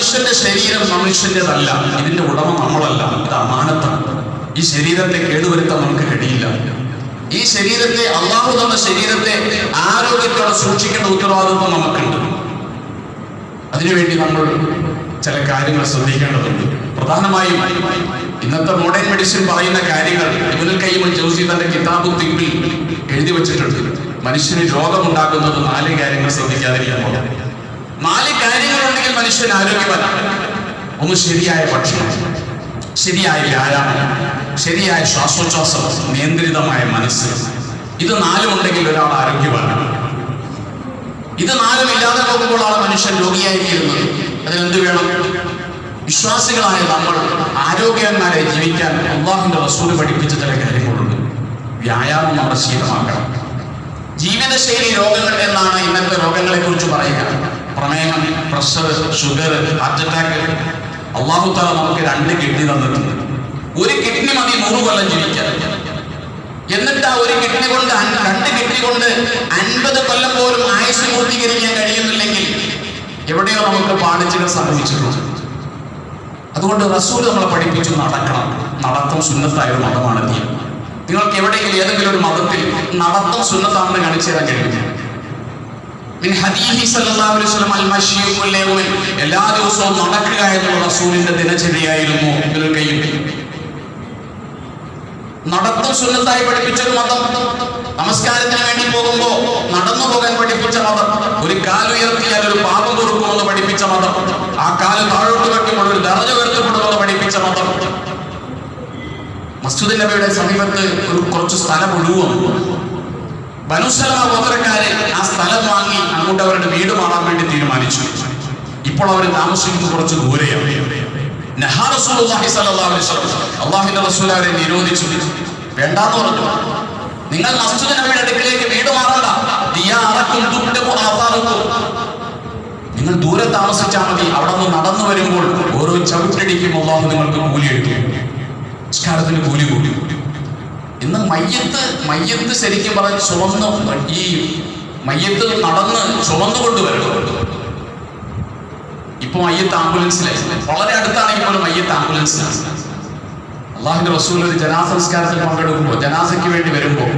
മനുഷ്യന്റെ ശരീരം മനുഷ്യന്റേതല്ല. ഇതിന്റെ ഉടമ നമ്മളല്ല. ഇത് അമാനത്താണ്. ഈ ശരീരത്തെ കേടുവരുത്താൻ നമുക്ക് കഴിയില്ല. ഈ ശരീരത്തെ അള്ളാഹു തന്ന ശരീരത്തെ ആരോഗ്യത്തോടെ സൂക്ഷിക്കേണ്ട ഉത്തരവാദിത്വം നമുക്കുണ്ട്. അതിനുവേണ്ടി നമ്മൾ ചില കാര്യങ്ങൾ ശ്രദ്ധിക്കേണ്ടതുണ്ട്. പ്രധാനമായും ഇന്നത്തെ മോഡേൺ മെഡിസിൻ പറയുന്ന കാര്യങ്ങൾ ഇവനിൽ കയ്യുമ്പോൾ ജോസി തന്റെ കിതാബ് തിമ്പിൽ എഴുതി വെച്ചിട്ടുണ്ട്. മനുഷ്യന് രോഗമുണ്ടാക്കുന്നത് നാല് കാര്യങ്ങൾ ശ്രദ്ധിക്കാതിരിക്കാൻ നാല് മനുഷ്യൻ ആരോഗ്യവാനാണ് ഒന്ന് ശരിയായ ഭക്ഷണം ശരിയായ വ്യായാമം ശരിയായ ശ്വാസോച്ഛ്വാസം നിയന്ത്രിതമായ മനസ്സ് ഇത് നാലും ഉണ്ടെങ്കിൽ ഒരാൾ ആരോഗ്യവാനാണ്. ഇത് നാലും ഇല്ലാതെ പോകുമ്പോൾ ആ മനുഷ്യൻ രോഗിയായിരിക്കുന്നത്. അതിനെന്ത് വേണം? വിശ്വാസികളായ നമ്മൾ ആരോഗ്യവാന്മാരെ ജീവിക്കാൻ അള്ളാഹിന്റെ റസൂൽ പഠിപ്പിച്ച ചില കാര്യങ്ങളുണ്ട്. വ്യായാമം നമ്മുടെ ശീലമാക്കണം. ജീവിതശൈലി രോഗങ്ങൾ എന്നാണ് ഇന്നത്തെ രോഗങ്ങളെ കുറിച്ച് പറയുക പ്രമേഹം പ്രഷർ ഷുഗർ ഹാർട്ട് അറ്റാക്ക്. അള്ളാഹു താല നമുക്ക് രണ്ട് കിഡ്നി തന്നിട്ടുണ്ട്. ഒരു കിഡ്നി മതി നൂറ് കൊല്ലം ജീവിക്കാൻ. എന്നിട്ട് ആ ഒരു കിഡ്നി കൊണ്ട് രണ്ട് കിഡ്നി കൊണ്ട് അൻപത് കൊല്ലം പോലും ആയുസ് പൂർത്തീകരിക്കാൻ കഴിയുന്നില്ലെങ്കിൽ എവിടെയോ നമുക്ക് പാടിച്ചുകൾ സംഭവിച്ചിട്ടുണ്ട് അതുകൊണ്ട് റസൂൽ നമ്മളെ പഠിപ്പിച്ചു നടക്കണം. നടത്തം സുന്നത്തായ ഒരു മതമാണ് നിങ്ങൾക്ക് എവിടെയെങ്കിലും ഏതെങ്കിലും ഒരു മതത്തിൽ നടത്തം സുന്നത്താണെന്ന് കാണിച്ചു തരാൻ കഴിയും എല്ലാ ദിവസവും നടക്കുക എന്നുള്ള റസൂലിന്റെ ദിനചര്യയായിരുന്നു ഖയ്യിം. നടത്തം സുന്നത്തായി പഠിപ്പിച്ച ഒരു മതം. നമസ്കാരത്തിന് വേണ്ടി പോകുമ്പോ നടന്നു പോകാൻ പഠിപ്പിച്ച മതം. ഒരു കാൽ ഉയർത്തിയാൽ ഒരു പാപം കൊടുക്കുമെന്ന് പഠിപ്പിച്ച മതം. ആ കാൽ താഴോട്ട് വെക്കുമ്പോൾ ഒരു ദർജ ഉയർത്തപ്പെടുമെന്ന് പഠിപ്പിച്ച മതം. മസ്ജിദ് നബിയുടെ സമീപത്ത് ഒരു കുറച്ച് സ്ഥലം ഒഴിവും ബനുസലമ ഗോത്രക്കാര് ആ സ്ഥലം വാങ്ങി അങ്ങോട്ട് അവരുടെ വീട് മാറാൻ വേണ്ടി തീരുമാനിച്ചു. ഇപ്പോൾ അവർ താമസിക്കുന്നത് കുറച്ച് ദൂരെയാണ്. അള്ളാഹിന്റെ റസൂൽ അവരെ നിരോധിച്ചു. വേണ്ടാന്ന് പറഞ്ഞു. നിങ്ങൾ നബിയുടെ അടുക്കിലേക്ക് വീട് മാറണ്ട. നിങ്ങൾ ദൂരെ താമസിച്ചാൽ മതി. അവിടെ നിന്ന് നടന്നു വരുമ്പോൾ ഓരോ ചവിട്ടടിക്കും അള്ളാഹു നിങ്ങൾക്ക് കൂലി എടുക്കും നിസ്കാരത്തിന് കൂലി കൂടി ഇന്ന് മയ്യത്ത് മയ്യത്ത് ശരിക്കും പറഞ്ഞാൽ ചുമന്ന് ഈ മയ്യത്ത് നടന്ന് ചുമന്നുകൊണ്ട് കൊണ്ടുവരണം. ഇപ്പൊ മയ്യത്ത് ആംബുലൻസിലെ വളരെ അടുത്താണെങ്കിൽ പോലും മയ്യത്ത് ആംബുലൻസിലാണ് അള്ളാഹിന്റെ റസൂൽ ഒരു ജനാസ സംസ്കാരത്തിൽ പങ്കെടുക്കുമ്പോൾ ജനാസയ്ക്ക് വേണ്ടി വരുമ്പോൾ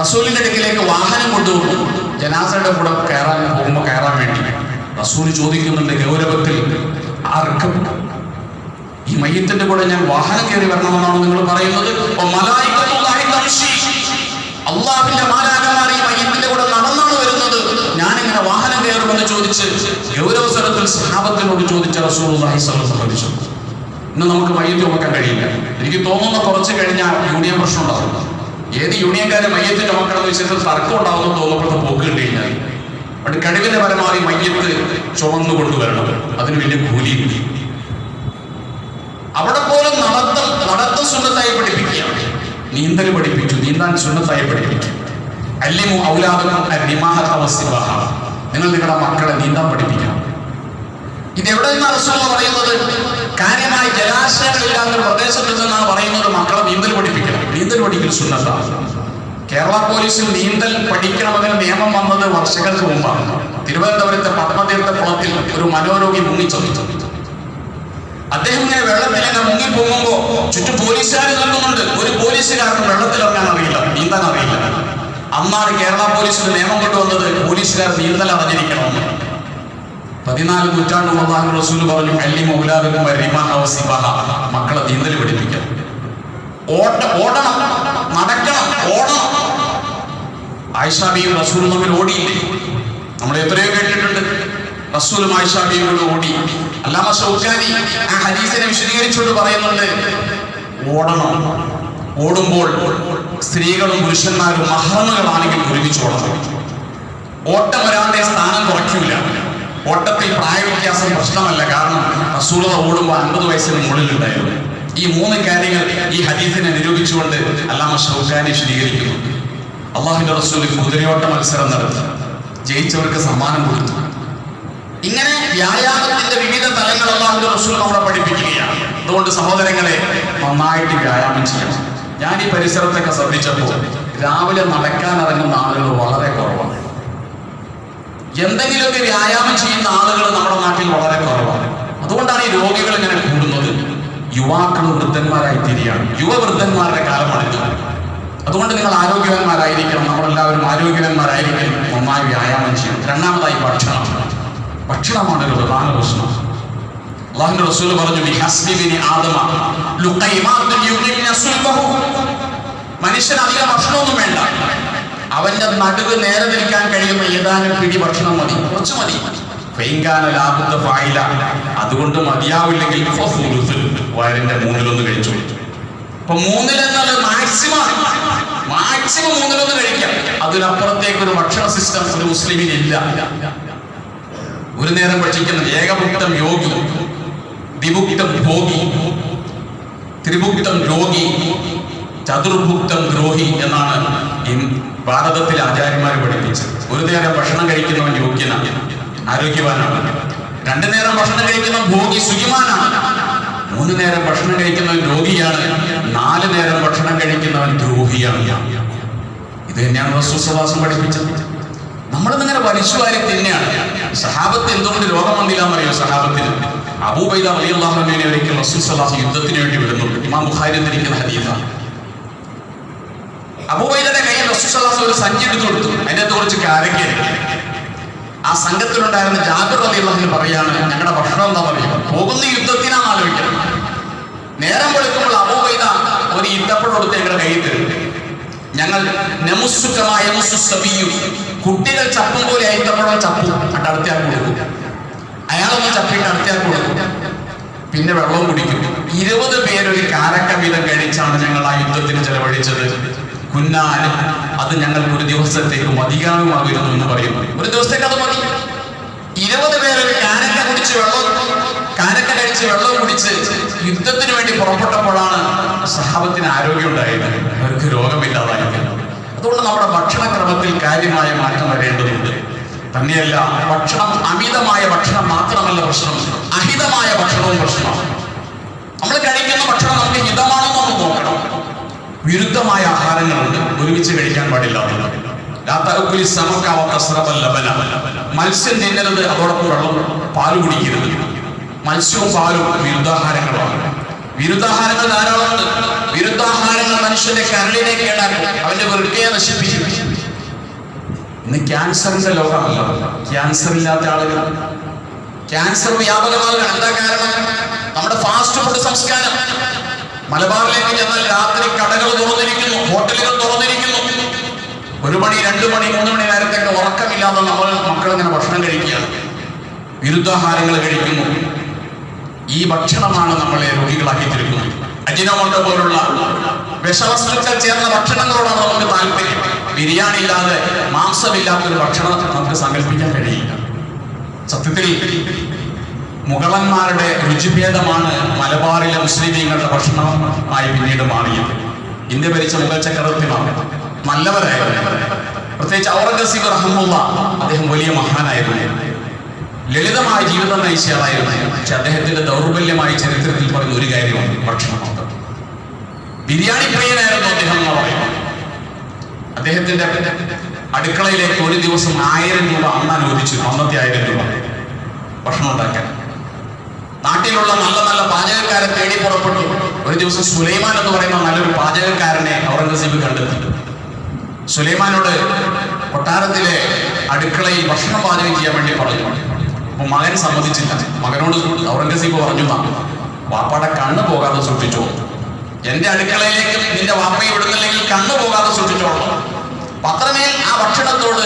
റസൂലിന്റെ അടുക്കിലേക്ക് വാഹനം കൊണ്ടുപോകും ജനാസയുടെ കൂടെ കയറാൻ പോകുമ്പോൾ കയറാൻ വേണ്ടി. റസൂൽ ചോദിക്കുന്നുണ്ട് ഗൗരവത്തിൽ ആർക്കും ഈ മയ്യത്തിന്റെ കൂടെ ഞാൻ വാഹനം കയറി വരണമെന്നാണ് നിങ്ങൾ പറയുന്നത്. അള്ളാഹുവിന്റെ മാലാകമാർ ഈ മയ്യത്തിന്റെ കൂടെ നടന്നാണ് വരുന്നത്. ഞാൻ ഇങ്ങനെ വാഹനം കയറുമെന്ന് ചോദിച്ച് ഗൗരവസ്വരത്തിൽ സഹാബത്തിനോട് ചോദിച്ച റസൂലുള്ളാഹി സംബന്ധിച്ചു ഇന്ന് നമുക്ക് മയ്യത്ത് ചുമക്കാൻ കഴിയില്ല. എനിക്ക് തോന്നുന്ന കുറച്ച് കഴിഞ്ഞാൽ യൂണിയൻ പ്രശ്നം ഉണ്ടാവും ഏത് യൂണിയൻകാരെ മയ്യത്ത് ചുമക്കണം എന്ന് വെച്ചാൽ തർക്കം ഉണ്ടാവുമെന്ന് തോന്നുമ്പോഴത്തെ പോക്ക് അവിടെ കഴിവിന്റെ പരമാവധി മയ്യത്ത് ചുമന്നു കൊണ്ടുവരണം അതിന് വലിയ കൂലിയുണ്ട് അവിടെ പോലും നടത്തം നടത്തം സുന്നത്തായി പഠിപ്പിക്കുകയാണ് നീന്തൽ പഠിപ്പിച്ചു നീന്താൻ സുന്നത്തായി പഠിപ്പിച്ചു അല്ലിമു ഔലാദനം അരിമാഹത്തവസിബാഹ നിങ്ങൾ നിങ്ങളുടെ മക്കളെ നീന്താൻ പഠിപ്പിക്കണം. ഇത് എവിടെ നിന്നാണ് റസൂൽ പറയുന്നത്? കാര്യമായി ജലാശയങ്ങളില്ലാത്ത പ്രദേശത്ത് നിന്നാണ് പറയുന്നത് മക്കളെ നീന്തൽ പഠിപ്പിക്കണം. നീന്തൽ പഠിക്കൽ സുന്നത്താണ്. കേരള പോലീസിൽ നീന്തൽ പഠിക്കണമെന്ന നിയമം വന്നത് വർഷങ്ങൾക്ക് മുമ്പാണ്. തിരുവനന്തപുരത്തെ പത്മതീർത്ഥ കുളത്തിൽ ഒരു മനോരോഗി മുങ്ങിച്ചൊന്നിച്ചു അദ്ദേഹം ഇങ്ങനെ മുങ്ങി പോകുമ്പോ ചുറ്റും പോലീസുകാർ നിൽക്കുന്നുണ്ട്. ഒരു പോലീസുകാർക്ക് വെള്ളത്തിൽ അറിയില്ല നീന്താൻ അറിയില്ല. അന്നാണ് കേരള പോലീസിന് നിയമം കൊണ്ടുവന്നത് പോലീസുകാർ നീന്തൽ അറിഞ്ഞിരിക്കണമെന്ന് പതിനാല് നൂറ്റാണ്ട് മുതലാഹു റസൂൽ പറഞ്ഞു അല്ലി മൗലാദും മക്കളെ നീന്തൽ പഠിപ്പിക്കണം ഓട്ട ഓടണം നടക്കണം ഓടണം. ആയിഷാബിയും റസൂലും തമ്മിൽ ഓടിയില്ലേ? നമ്മൾ എത്രയോ കേട്ടിട്ടുണ്ട്. റസൂലും ആയിഷാബിയും കൂടെ ഓടി. അല്ലാമ ഷൗക്കാനി ആ ഹദീസിനെ വിശദീകരിച്ചുകൊണ്ട് പറയുന്നുണ്ട്. ഓടണം. ഓടുമ്പോൾ സ്ത്രീകളും പുരുഷന്മാരും മഹറമുകളാണെങ്കിൽ ഒരുമിച്ച് ഓടണം. ഓട്ടം ഒരാളുടെ സ്ഥാനം കുറയ്ക്കൂല. ഓട്ടത്തിൽ പ്രായവ്യത്യാസം പ്രശ്നമല്ല. കാരണം റസൂലത ഓടുമ്പോൾ അൻപത് വയസ്സിന് മുകളിലുണ്ടായിരുന്നു. ഈ മൂന്ന് കാര്യങ്ങൾ ഈ ഹദീസിനെ നിരൂപിച്ചുകൊണ്ട് അല്ലാമ ഷൗക്കാനി വിശദീകരിക്കുന്നു. അള്ളാഹിന്റെ റസൂൽ കുതിരയോട്ട മത്സരം നടത്തി. ജയിച്ചവർക്ക് സമ്മാനം കൊടുത്തു. ഇങ്ങനെ വ്യായാമത്തിന്റെ വിവിധ തലങ്ങൾ അള്ളാഹുവിന്റെ റസൂൽ നമ്മളെ പഠിപ്പിക്കുകയാണ്. അതുകൊണ്ട് സഹോദരങ്ങളെ നന്നായിട്ട് വ്യായാമം ചെയ്യണം ഞാൻ ഈ പരിസരത്തൊക്കെ ശ്രദ്ധിച്ചപ്പോൾ രാവിലെ നടക്കാൻ ഇറങ്ങുന്ന ആളുകൾ വളരെ കുറവാണ്. എന്തെങ്കിലുമൊക്കെ വ്യായാമം ചെയ്യുന്ന ആളുകൾ നമ്മുടെ നാട്ടിൽ വളരെ കുറവാണ്. അതുകൊണ്ടാണ് ഈ രോഗികൾ ഇങ്ങനെ കൂടുന്നത്. യുവാക്കൾ വൃദ്ധന്മാരായി തിരിയാണ്. യുവവൃദ്ധന്മാരുടെ കാലമാണിത്. അതുകൊണ്ട് നിങ്ങൾ ആരോഗ്യവാന്മാരായിരിക്കണം. നമ്മളെല്ലാവരും ആരോഗ്യവാന്മാരായിരിക്കണം. നന്നായി വ്യായാമം ചെയ്യണം. രണ്ടാമതായി ഭക്ഷണം. ഭക്ഷണമാണ് ഒരു പ്രധാന പ്രശ്നം. അള്ളാഹുന്റെ റസൂൽ പറഞ്ഞു മനുഷ്യൻ ആദമ ലുഖൈമാത്തുൻ യുഗ്നിന സുൽബഹു." മനുഷ്യന് അധികം ഭക്ഷണമൊന്നും വേണ്ട. അവന്റെ നടുവ് നേരെ നിൽക്കാൻ കഴിയുന്ന ഏതാനും പിടി ഭക്ഷണം മതി. കുറച്ച് മതി. അതുകൊണ്ട് മതിയാവില്ലെങ്കിൽ. വയറിന്റെ മൂന്നിലൊന്ന് കഴിച്ചു. അപ്പൊ മൂന്നിലെന്നാൽ മാക്സിമം. മാക്സിമം മൂന്നിലൊന്ന് കഴിക്കാം. അതിനപ്പുറത്തേക്ക് ഒരു ഭക്ഷണ സിസ്റ്റം ഒരു മുസ്ലിമിന് ഇല്ല ഒരു നേരം ഭക്ഷിക്കുന്ന ഏകഭുക്തം യോഗി ദ്വിഭുക്തം ഭോഗി ത്രിഭുക്തം രോഗി ചതുർഭുക്തം ദ്രോഹി എന്നാണ് ഭാരതത്തിലെ ആചാര്യന്മാർ പഠിപ്പിച്ചത്. ഒരു നേരം ഭക്ഷണം കഴിക്കുന്നവൻ യോഗ്യനാണ് ആരോഗ്യവാനാണ്. രണ്ടു നേരം ഭക്ഷണം കഴിക്കുന്ന ഭോഗി സുഖിമാനാണ്. മൂന്ന് നേരം ഭക്ഷണം കഴിക്കുന്നവൻ രോഗിയാണ്. നാല് നേരം ഭക്ഷണം കഴിക്കുന്നവൻ ദ്രോഹിയാണ്. ഇത് തന്നെയാണ് റസൂസവാസം പഠിപ്പിച്ചത്. നമ്മളിന്നിങ്ങനെ വലിച്ചുവാരി തന്നെയാണ്. സഹാബത്ത് എന്തുകൊണ്ട് രോഗം വന്നില്ല എന്നറിയോ സഹാബത്തിന്? അബൂബൈദ അലി അള്ളാഹുനെ ഒരിക്കൽ റസൂൽ യുദ്ധത്തിന് വേണ്ടി വിടുന്നുണ്ട് ഇമാം ബുഖാരി എന്നിരിക്കുന്ന ഹദീഫാണ് അബൂബൈദന്റെ കയ്യിൽ റസൂൽ ഒരു സഞ്ചി എടുത്തു കൊടുത്തു. അതിന്റെ അകത്ത് കുറച്ച് കാരക്ക ആ സംഘത്തിലുണ്ടായിരുന്ന ജാബിർ അലി അള്ളാഹിന് പറയാണ് ഞങ്ങളുടെ ഭക്ഷണം എന്താ പറയുക? പോകുന്ന യുദ്ധത്തിനാണ് ആലോചിക്കുന്നത് നേരം വെളുക്കുമ്പോൾ അബൂബൈദ ഒരു ഇത്തപ്പഴം കൊടുത്ത് ഞങ്ങളുടെ കയ്യിൽ തരും. ഞങ്ങൾ കുട്ടികൾ ചപ്പും പോലെ ആയിട്ടപ്പോഴും ചപ്പും അടുത്തയാൾ കൊടുക്കും. അയാളൊന്ന് ചപ്പിട്ട് അടുത്തയാൾ കൊടുക്കും. പിന്നെ വെള്ളവും കുടിക്കും. ഇരുപത് പേരൊരു കാരക്ക വീതം കഴിച്ചാണ് ഞങ്ങൾ ആ യുദ്ധത്തിന് ചെലവഴിച്ചത്. കുന്നാലും അത് ഞങ്ങൾക്ക് ഒരു ദിവസത്തേക്ക് മതിയാകുമായിരുന്നു എന്ന് പറയുന്നു ഒരു ദിവസത്തേക്ക് അത് മതി. ഇരുപത് പേരെ കാനക്ക കുടിച്ച് വെള്ളം കാനക്ക കഴിച്ച് വെള്ളം കുടിച്ച് യുദ്ധത്തിന് വേണ്ടി പുറപ്പെട്ടപ്പോഴാണ് സഹാബത്തിന് ആരോഗ്യം ഉണ്ടായത്. അവർക്ക് രോഗമില്ലാതായി അതുകൊണ്ട് നമ്മുടെ ഭക്ഷണക്രമത്തിൽ കാര്യമായ മാറ്റം വരേണ്ടതുണ്ട്. തന്നെയല്ല ഭക്ഷണം അമിതമായ ഭക്ഷണം മാത്രമല്ല പ്രശ്നം. അഹിതമായ ഭക്ഷണവും പ്രശ്നമാണ് നമ്മൾ കഴിക്കുന്ന ഭക്ഷണം നമുക്ക് ഹിതമാണെന്ന് നമ്മൾ നോക്കണം. വിരുദ്ധമായ ആഹാരങ്ങളുണ്ട്. ഒരുമിച്ച് കഴിക്കാൻ പാടില്ല. മത്സ്യം തിന്നരുത് അതോടൊപ്പം വെള്ളം പാൽ കുടിക്കരുത്. മത്സ്യവും പാലും വിരുദ്ധാഹാരങ്ങളാണ്. വിരുദ്ധാഹാരങ്ങൾ ധാരാളമുണ്ട്. വിരുദ്ധാഹാരങ്ങൾ മനുഷ്യന്റെ കരളിനെ കേടാക്കും അവന്റെ വൃക്കയെ നശിപ്പിക്കും. ഇന്ന് ക്യാൻസറിന്റെ ലോകമല്ല. ക്യാൻസർ ഇല്ലാത്ത ആളുകൾ. ക്യാൻസർ വ്യാപകമാകുകയാണ് എന്താ കാരണം? നമ്മുടെ ഫാസ്റ്റ് ഫുഡ് സംസ്കാരം. മലബാറിലേക്ക് ചെന്നാൽ രാത്രി കടകൾ തുറന്നിരിക്കുന്നു ഹോട്ടലുകൾ തുറന്നിരിക്കുന്നു. ഒരു മണി രണ്ടു മണി മൂന്ന് മണി നേരത്തൊക്കെ ഉറക്കമില്ലാതെ നമ്മൾ മക്കൾ ഇങ്ങനെ ഭക്ഷണം കഴിക്കുകയാണ്. വിരുദ്ധാഹാരങ്ങൾ കഴിക്കുന്നു. ഈ ഭക്ഷണമാണ് നമ്മളെ രോഗികളാക്കി തീർക്കുന്നത്. അജിനോമോട്ട പോലുള്ള വിഷവസ്തുക്കൾ ചേർന്ന ഭക്ഷണങ്ങളോടാണ് നമുക്ക് താല്പര്യം. ബിരിയാണി ഇല്ലാതെ മാംസമില്ലാത്ത ഒരു ഭക്ഷണം നമുക്ക് സങ്കല്പിക്കാൻ കഴിയില്ല. സത്യത്തിൽ മുഗളന്മാരുടെ രുചിഭേദമാണ് മലബാറിലെ മുസ്ലിം ഭക്ഷണമായി പിന്നീട് മാറിയത്. ഇന്ത്യ ഭരിച്ച മുഗൾ ചക്രവർത്തിമാർ നല്ലവരായിരുന്നു പ്രത്യേകിച്ച് ഔറംഗസീബ് റഹമുള്ള അദ്ദേഹം വലിയ മഹാനായിരുന്നു. ലളിതമായ ജീവിതം നയിച്ചയാളായിരുന്നു പക്ഷെ അദ്ദേഹത്തിന്റെ ദൗർബല്യമായ ചരിത്രത്തിൽ പറഞ്ഞ ഒരു കാര്യമാണ് ഭക്ഷണം ബിരിയാണി പ്രിയനായിരുന്നു അദ്ദേഹം അദ്ദേഹത്തിന്റെ അടുക്കളയിലേക്ക് ഒരു ദിവസം ആയിരം രൂപ അന്ന് അനുവദിച്ചു. അന്നത്തെ ആയിരം രൂപ. ഭക്ഷണം ഉണ്ടാക്കാൻ. നാട്ടിലുള്ള നല്ല നല്ല പാചകക്കാരെ തേടി പുറപ്പെട്ടു. ഒരു ദിവസം സുലൈമാൻ എന്ന് പറയുന്ന നല്ലൊരു പാചകക്കാരനെ ഔറംഗസീബ് കണ്ടെത്തി. സുലൈമാനോട് കൊട്ടാരത്തിലെ അടുക്കളയിൽ ഭക്ഷണം പാചകം ചെയ്യാൻ വേണ്ടി പറഞ്ഞു. അപ്പൊ മകൻ സമ്മതിച്ചില്ല. മകനോട് ഔറംഗസീബ് പറഞ്ഞു വാപ്പയുടെ കണ്ണ് പോകാതെ സൂക്ഷിച്ചോ. എന്റെ അടുക്കളയിലേക്ക് നിന്റെ വാപ്പയെ വിടുന്നില്ലെങ്കിൽ കണ്ണ് പോകാതെ സൂക്ഷിച്ചോളൂ അത്രമേൽ ആ ഭക്ഷണത്തോട്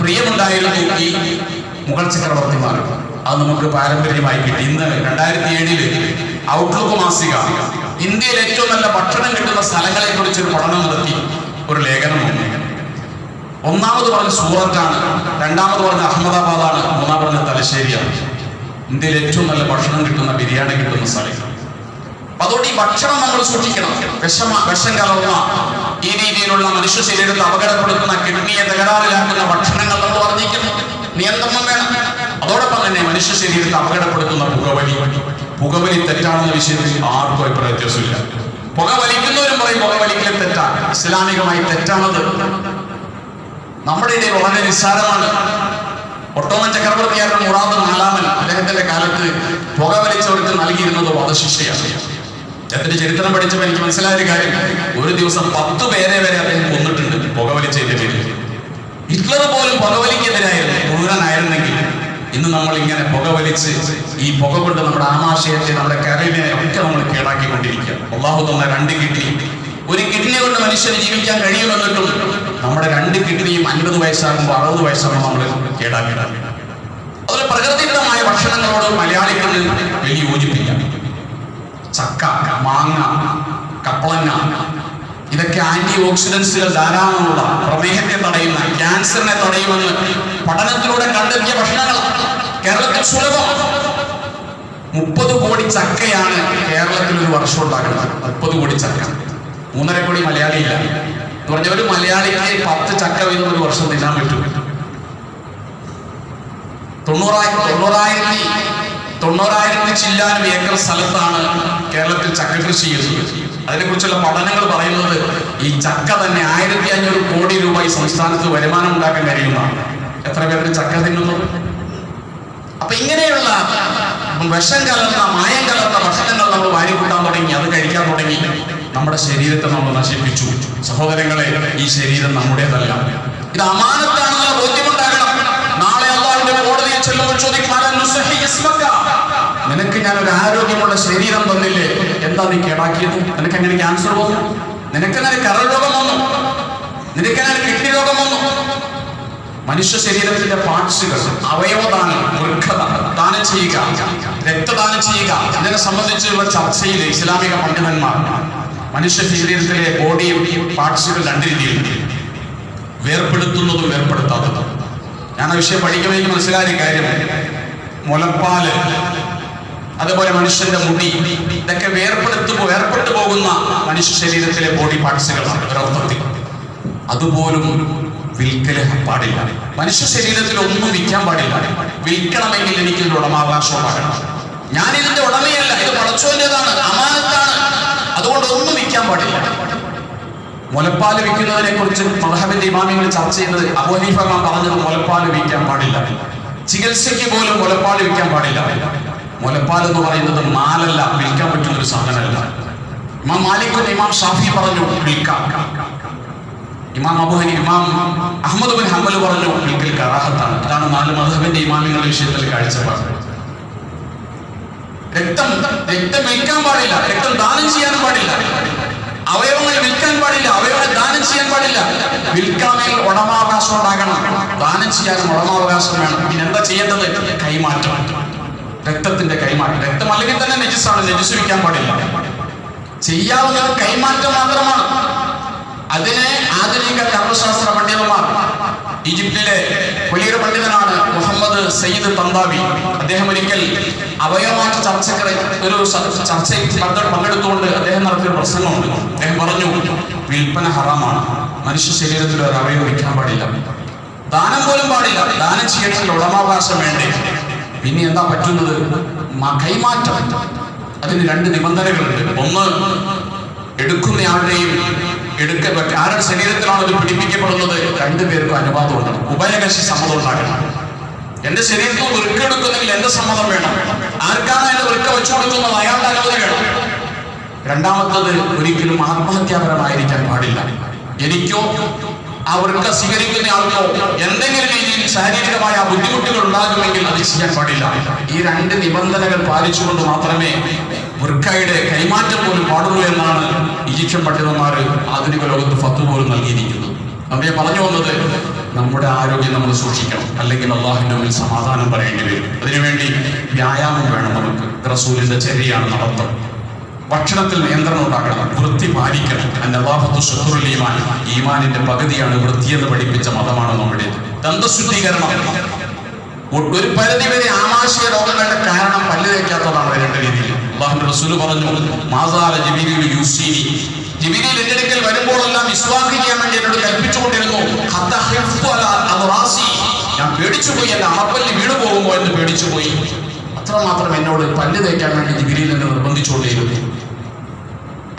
പ്രിയമുണ്ടായിരുന്നു ഈ മുഗൾ ചക്രവർത്തിമാർ അത് നമുക്ക് പാരമ്പര്യമായി കിട്ടി. ഇന്ന് രണ്ടായിരത്തി ഏഴിൽ ഔട്ട്ലുക്ക് മാസിക. ഇന്ത്യയിൽ ഏറ്റവും നല്ല ഭക്ഷണം കിട്ടുന്ന സ്ഥലങ്ങളെ കുറിച്ച് ഒരു പഠനം നടത്തി. ഒരു ലേഖനമാണ് ഒന്നാമത് പറഞ്ഞ സൂറത്താണ് രണ്ടാമത് പറഞ്ഞ അഹമ്മദാബാദാണ് മൂന്നാം പറഞ്ഞ തലശ്ശേരിയാണ്. ഇന്ത്യയിൽ ഏറ്റവും നല്ല ഭക്ഷണം കിട്ടുന്ന ബിരിയാണി കിട്ടുന്ന സ്ഥലം. അതുകൊണ്ട് ഈ ഭക്ഷണം നമ്മൾ സൂക്ഷിക്കണം. വിഷമ വിഷം കലർന്ന ഈ രീതിയിലുള്ള മനുഷ്യ ശരീരത്തെ അപകടപ്പെടുത്തുന്ന കിഡ്നിയെ തകരാറിലാക്കുന്ന ഭക്ഷണങ്ങൾ നമ്മൾ വർദ്ധിക്കുന്നു നിയന്ത്രണം വേണം. അതോടൊപ്പം തന്നെ മനുഷ്യ ശരീരത്തെ അപകടപ്പെടുത്തുന്ന പുകവലി. പുകവലി തെറ്റാണെന്ന വിഷയത്തിൽ ആർക്കും അഭിപ്രായ വ്യത്യാസമില്ല. പുക വലിക്കുന്നവരും പറയും പുക വലിക്കലും തെറ്റാണ്. ഇസ്ലാമികമായി തെറ്റാണത്. നമ്മുടെ ഇടയിൽ വളരെ നിസ്സാരമാണ്. ഒട്ടോമൻ ചക്രവർത്തിയായിരുന്ന മുറാദ് നാലാമൻ അദ്ദേഹത്തിന്റെ കാലത്ത് പുക വലിച്ചവർക്ക് നൽകിയിരുന്നത് വധശിക്ഷയാണ് അദ്ദേഹത്തിന്റെ ചരിത്രം പഠിച്ചപ്പോൾ എനിക്ക് മനസ്സിലായ ഒരു കാര്യം. ഒരു ദിവസം പത്ത് പേരെ വരെ അദ്ദേഹം കൊന്നിട്ടുണ്ട് പുകവലിച്ചതിന്റെ പേരിൽ. ഹിറ്റ്ലർ പോലും പുകവലിക്കെതിരായിരുന്നു ക്രൂരനായിരുന്നെങ്കിൽ ഇന്ന് നമ്മൾ ഇങ്ങനെ പുക വലിച്ച് ഈ പുക കൊണ്ട് നമ്മുടെ ആമാശയത്തെ നമ്മുടെ കരളിനെ ഒക്കെ നമ്മൾ കേടാക്കിക്കൊണ്ടിരിക്കുക അള്ളാഹു തന്ന രണ്ട് കിഡ്നി. ഒരു കിഡ്നി കൊണ്ട് മനുഷ്യന് ജീവിക്കാൻ കഴിയുമെന്നിട്ടും നമ്മുടെ രണ്ട് കിഡ്നിയും അൻപത് വയസ്സാകുമ്പോൾ അറുപത് വയസ്സാകുമ്പോൾ നമ്മൾ കേടാക്കിടാൻ അതുപോലെ പ്രകൃതിദത്തമായ ഭക്ഷണങ്ങളോട് മലയാളികളിൽ വലിയ യോജിപ്പില്ല. ചക്ക മാങ്ങ കപ്പളങ്ങ ഇതൊക്കെ ആന്റി ഓക്സിഡൻസുകൾ ധാരാളമുള്ള പ്രമേഹത്തെ തടയുന്ന ക്യാൻസറിനെ തടയുമെന്ന് പഠനത്തിലൂടെ കണ്ടെത്തിയ ഭക്ഷണങ്ങളാണ് കേരളത്തിൽ സുലഭം. മുപ്പത് കോടി ചക്കയാണ് കേരളത്തിൽ ഒരു വർഷം ഉണ്ടാക്കുന്നത്. മുപ്പത് കോടി ചക്ക. മൂന്നര കോടി മലയാളിയില്ല എന്ന് പറഞ്ഞ ഒരു മലയാളിക്ക് പത്ത് ചക്ക വീതം ഒരു വർഷം തിന്നാൻ പറ്റും. തൊണ്ണൂറായിരം തൊണ്ണൂറായിരത്തി തൊണ്ണൂറായിരത്തി ചില്ലാനും ഏക്കർ സ്ഥലത്താണ് കേരളത്തിൽ ചക്ക കൃഷി ചെയ്യുന്നത്. അതിനെക്കുറിച്ചുള്ള പഠനങ്ങൾ പറയുന്നത് ഈ ചക്ക തന്നെ ആയിരത്തി അഞ്ഞൂറ് കോടി രൂപ ഈ സംസ്ഥാനത്ത് വരുമാനം ഉണ്ടാക്കാൻ കഴിയുന്നതാണ്. എത്ര പേരുടെ ചക്ക തിന്നുന്നു? അപ്പൊ ഇങ്ങനെയുള്ള വിഷം കലർന്ന മായം കലർന്ന ഭക്ഷണങ്ങൾ നമ്മൾ വാരിക്കൂട്ടാൻ തുടങ്ങി അത് കഴിക്കാൻ തുടങ്ങി നമ്മുടെ ശരീരത്തെ നമ്മൾ നശിപ്പിച്ചു. സഹോദരങ്ങളെ ഈ ശരീരം നമ്മുടേതല്ല. ഇത് അമാനത്താണെന്നുള്ള ബോധ്യമുണ്ടാകണം ഞാൻ ഒരു ആരോഗ്യമുള്ള ശരീരം തന്നില്ലേ? എന്താ നീ കേടാക്കിയത്? നിനക്ക് എങ്ങനെ ക്യാൻസർ വന്നു? നിനക്കെങ്ങനെ കരൾ രോഗം വന്നു? നിനക്കെങ്ങനെ കിഡ്നി രോഗം വന്നു? മനുഷ്യ ശരീരത്തിന്റെ പാർട്സുകൾ അവയവദാനം വൃക്കദാനം ദാനം ചെയ്യുക രക്തദാനം ചെയ്യുക. ഇതിനെ സംബന്ധിച്ചുള്ള ചർച്ചയിൽ ഇസ്ലാമിക പണ്ഡിതന്മാർ മനുഷ്യ ശരീരത്തിലെ ബോഡിയും പാർട്സുകൾ രണ്ട് രീതിയിൽ വേർപ്പെടുത്തുന്നതും വേർപ്പെടുത്താത്തതും. ഞാൻ ആ വിഷയം പഠിക്കുമ്പോൾ എനിക്ക് മനസ്സിലായ കാര്യം. മുലപ്പാൽ അതുപോലെ മനുഷ്യന്റെ മുടി ഇതൊക്കെ വേർപ്പെടുത്തു ഏർപ്പെട്ടു പോകുന്ന മനുഷ്യ ശരീരത്തിലെ ബോഡി പാർട്സുകളാണ് ഒരർത്ഥത്തിൽ അതുപോലും വിൽക്കൽ പാടില്ല. മനുഷ്യ ശരീരത്തിൽ ഒന്നും വിൽക്കാൻ പാടില്ല. വിൽക്കണമെങ്കിൽ എനിക്ക് ഇതിന്റെ ഉടമാവകാശം ഉണ്ടാകണം. ഞാൻ ഇതിന്റെ ഉടമയല്ല ഇത് പടച്ചോന്റേതാണ് അമാനത്താണ്. അതുകൊണ്ട് ഒന്നും വിൽക്കാൻ പാടില്ല. മുലപ്പാൽ വിൽക്കുന്നതിനെ കുറിച്ച് മദഹബിന്റെ ഇമാമികൾ ചർച്ച ചെയ്തത് അബോഹനീഫ മാം പറഞ്ഞത് മുലപ്പാൽ വിൽക്കാൻ പാടില്ല. ചികിത്സയ്ക്ക് പോലും മുലപ്പാൽ വിൽക്കാൻ പാടില്ല. മുലപ്പാൽ എന്ന് പറയുന്നത് മാലല്ല വിൽക്കാൻ പറ്റുന്ന ഒരു സാധനമല്ല. ഇമാം മാലിക് ഇമാം ഷാഫി പറഞ്ഞു വിൽക്കാം. ഇമാം അബുഹനി ഇമാം അഹമ്മദ് ബിൻ ഹംബൽ പറഞ്ഞു വിൽക്കൽ കറാഹത്താണ്. ഇതാണ് നാല് മധുബിന്റെ ഇമാമികളുടെ വിഷയത്തിൽ കാഴ്ചപ്പാട്. രക്തം രക്തം വിൽക്കാൻ പാടില്ല രക്തം ദാനം ചെയ്യാൻ പാടില്ല. അവയവങ്ങൾ വിൽക്കാൻ പാടില്ല അവയവങ്ങൾ ദാനം ചെയ്യാൻ പാടില്ല. വിൽക്കാമെങ്കിൽ ഉടമാവകാശം ഉണ്ടാകണം ദാനം ചെയ്യാനും ഉടമാവകാശം വേണം. പിന്നെ എന്താ ചെയ്യേണ്ടത്? കൈമാറ്റം. രക്തത്തിന്റെ കൈമാറ്റം. രക്തം അല്ലെങ്കിൽ തന്നെ നെജിസാണ് നെജിസ് വയ്ക്കാൻ പാടില്ല. ചെയ്യാവുന്നത് കൈമാറ്റം മാത്രമാണ്. അതിനെ ആധുനിക കർമ്മശാസ്ത്ര പണ്ഡിതന്മാർ ഈജിപ്തിലെ വലിയൊരു പണ്ഡിതനാണ് മുഹമ്മദ് സയ്യിദ് തന്താവി അദ്ദേഹം ഒരിക്കൽ അവയവമാറ്റ ചർച്ചയ്ക്ക് ഒരു ചർച്ചയിൽ പങ്കെ- പങ്കെടുത്തുകൊണ്ട് അദ്ദേഹം നടത്തിയ പ്രസംഗമുണ്ട്. അദ്ദേഹം പറഞ്ഞു വിൽപ്പന ഹറാമാണ്. മനുഷ്യ ശരീരത്തിൽ ഒരു അവയവം വയ്ക്കാൻ പാടില്ല. ദാനം പോലും പാടില്ല. ദാനം ചെയ്യണമെങ്കിൽ ഉടമാവകാശം വേണ്ടേ? പിന്നെ എന്താ പറ്റുന്നത് കൈമാറ്റം. അതിന് രണ്ട് നിബന്ധനകളുണ്ട്. ഒന്ന് എടുക്കുന്നയാളുടെയും എടുക്ക ആരുടെ ശരീരത്തിലാണ് ഇത് പിടിപ്പിക്കപ്പെടുന്നത്? രണ്ടുപേർക്കും അനുവാദം ഉണ്ടാകും ഉഭയകക്ഷി സമ്മതം ഉണ്ടാകണം. എന്റെ ശരീരത്തിൽ വൃക്ക എടുക്കുന്നെങ്കിൽ എന്റെ സമ്മതം വേണം. ആർക്കാണ് എന്റെ വൃക്ക വെച്ചു കൊടുക്കുന്നത്? അയാളുടെ അനുമതി വേണം. രണ്ടാമത്തത് ഒരിക്കലും ആത്മഹത്യാപരമായിരിക്കാൻ പാടില്ല. എനിക്കോ ആ വൃക്ക സ്വീകരിക്കുന്ന ആൾക്കോ എന്തെങ്കിലും രീതിയിൽ ശാരീരികമായ ബുദ്ധിമുട്ടുകൾ ഉണ്ടാകുമെങ്കിൽ അത് ചെയ്യാൻ പാടില്ല. ഈ രണ്ട് നിബന്ധനകൾ പാലിച്ചുകൊണ്ട് മാത്രമേ വൃക്കയുടെ കൈമാറ്റം പോലും പാടുള്ളൂ എന്നാണ് ഈജിപ്ഷ്യൻ പണ്ഡിതന്മാർ ആധുനിക ലോകത്ത് ഫത്ത് പോലും നൽകിയിരിക്കുന്നത്. നമ്മെ പറഞ്ഞു വന്നത് നമ്മുടെ ആരോഗ്യം നമ്മൾ സൂക്ഷിക്കണം. അല്ലെങ്കിൽ അള്ളാഹിന്റെ മുന്നിൽ സമാധാനം പറയേണ്ടി വരും. അതിനുവേണ്ടി വ്യായാമം വേണം നമുക്ക്. റസൂലിന്റെ ചര്യയാണ് നടത്തം. ഭക്ഷണത്തിൽ നിയന്ത്രണം ഉണ്ടാക്കണം വൃത്തി പാലിക്കണം. ശത്രുൽ ഈമാൻ. ഈമാനിന്റെ പകുതിയാണ് വൃത്തി എന്ന് പഠിപ്പിച്ച മതമാണ് നമ്മുടെ ദന്തശുദ്ധീകരണം. ഒരു പരിധി വരെ ആമാശയ രോഗങ്ങളുടെ കാരണം പല്ല് തേക്കാത്തതാണ് വരേണ്ട രീതിയിൽ. അള്ളാഹുന്റെ റസൂൽ പറഞ്ഞു മാസാല ജിബിരിയിൽ യൂസീനി. ജിബിരിയിൽ എന്റെ അടുക്കൽ വരുമ്പോഴെല്ലാം വിശ്വാസം വേണ്ടി എന്നോട് കൽപ്പിച്ചുകൊണ്ടിരുന്നു. ഞാൻ പേടിച്ചുപോയി എന്റെ അണപ്പല്ലി വീണു പോകുമോ എന്ന് പേടിച്ചുപോയി. അത്രമാത്രം എന്നോട് പല്ല് തേക്കാൻ വേണ്ടി ജിബിരിയിൽ എന്നെ നിർബന്ധിച്ചുകൊണ്ടേയിരുന്നു.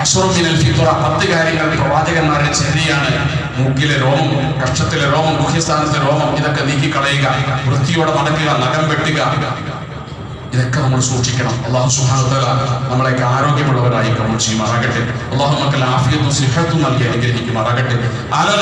അശ്വറമിനൽ ഫിത്തുറ പത്ത് കാര്യങ്ങൾ പ്രവാചകന്മാരുടെ ചര്യയാണ് മൂക്കിലെ രോമം കഷ്ടത്തിലെ രോമം മുഖ്യസ്ഥാനത്തെ രോമം ഇതൊക്കെ നീക്കിക്കളയുക വൃത്തിയോടെ നടക്കുക നഖം വെട്ടുക. ഇതൊക്കെ നമ്മൾ സൂക്ഷിക്കണം. അള്ളാഹു സുഹാനത്തല നമ്മളെയൊക്കെ ആരോഗ്യമുള്ളവരായി കമൾ ചെയ്യുമാറാകട്ടെ. അള്ളാഹു മക്കൾ ആഫിയത്തും സിഹത്തും നൽകി അനുഗ്രഹിക്കുമാറാകട്ടെ. ആലോ